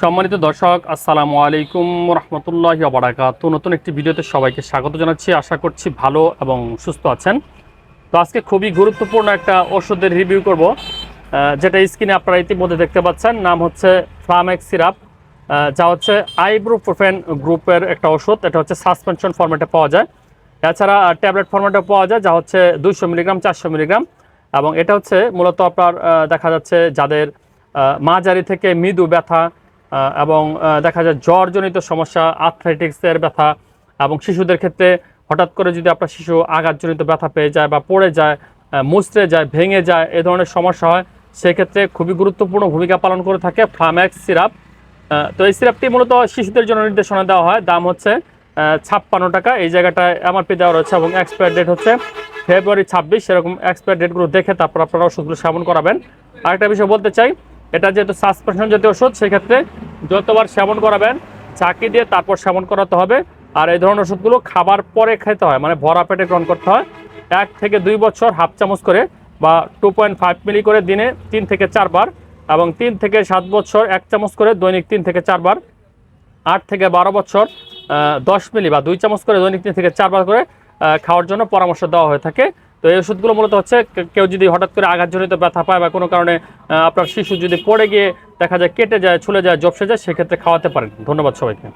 সম্মানিত দর্শক, আসসালামু আলাইকুম রহমতুল্লাহ বারাকাত নতুন একটি ভিডিওতে সবাইকে স্বাগত জানাচ্ছি। আশা করছি ভালো এবং সুস্থ আছেন। তো আজকে খুবই গুরুত্বপূর্ণ একটা ওষুধের রিভিউ করব যেটা স্ক্রিনে আপনারা ইতিমধ্যে দেখতে পাচ্ছেন। নাম হচ্ছে ফ্লামেক্স সিরাপ যা হচ্ছে আইব্রোপ্রোফেন গ্রুপের একটা ওষুধ। এটা হচ্ছে সাসপেনশন ফর্মেটে পাওয়া যায়। এছাড়া ট্যাবলেট ফর্মেটে পাওয়া যায়, যা হচ্ছে দুইশো মিলিগ্রাম, চারশো মিলিগ্রাম। এবং এটা হচ্ছে মূলত আপনার দেখা যাচ্ছে যাদের মাঝারি থেকে মৃদু ব্যথা এবং দেখা যায় জ্বরজনিত সমস্যা আর্থ্রাইটিক্সের ব্যথা এবং শিশুদের ক্ষেত্রে হঠাৎ করে যদি আপনার শিশু আঘাতজনিত ব্যথা পেয়ে যায় বা পড়ে যায় মুচড়ে যায়, ভেঙে যায়, এ ধরনের সমস্যা হয়, সেক্ষেত্রে খুবই গুরুত্বপূর্ণ ভূমিকা পালন করে থাকে ফ্লাম্যাক্স সিরাপ তো এই সিরাপটি মূলত শিশুদের জন্য নির্দেশনা দেওয়া হয়। দাম হচ্ছে ছাপ্পান্ন টাকা। এই জায়গাটায় এমআরপি দেওয়া রয়েছে এবং এক্সপায়ার ডেট হচ্ছে ফেব্রুয়ারি ছাব্বিশ। সেরকম এক্সপায়ার ডেটগুলো দেখে তারপর আপনারা ওষুধগুলো সেবন করাবেন। আরেকটা বিষয় বলতে চাই এটা যেহেতু সাসপেনশন জাতীয় ওষুধ, সেক্ষেত্রে যতবার সেবন করাবেন, চাকি দিয়ে তারপর সেবন করাতে হবে। আর এই ধরনের ওষুধগুলো খাবার পরে খেতে হয় মানে ভরা পেটে গ্রহণ করতে হয়। এক থেকে দুই বছর হাফ চামচ করে বা টু পয়েন্ট ফাইভ মিলি করে দিনে তিন থেকে চারবার এবং তিন থেকে সাত বছর এক চামচ করে দৈনিক তিন থেকে চারবার। আট থেকে বারো বছর দশ মিলি বা দুই চামচ করে দৈনিক তিন থেকে চারবার করে খাওয়ার জন্য পরামর্শ দেওয়া হয়ে থাকে। তো এই ওষুধগুলো মূলত হচ্ছে কেউ যদি হঠাৎ করে আঘাতজনিত ব্যথা পায় বা কোনো কারণে আপনার শিশু যদি পড়ে গিয়ে দেখা যায় কেটে যায়, ছুলে যায়, জপসে যায়, সেক্ষেত্রে খাওয়াতে পারেন। ধন্যবাদ সবাইকে।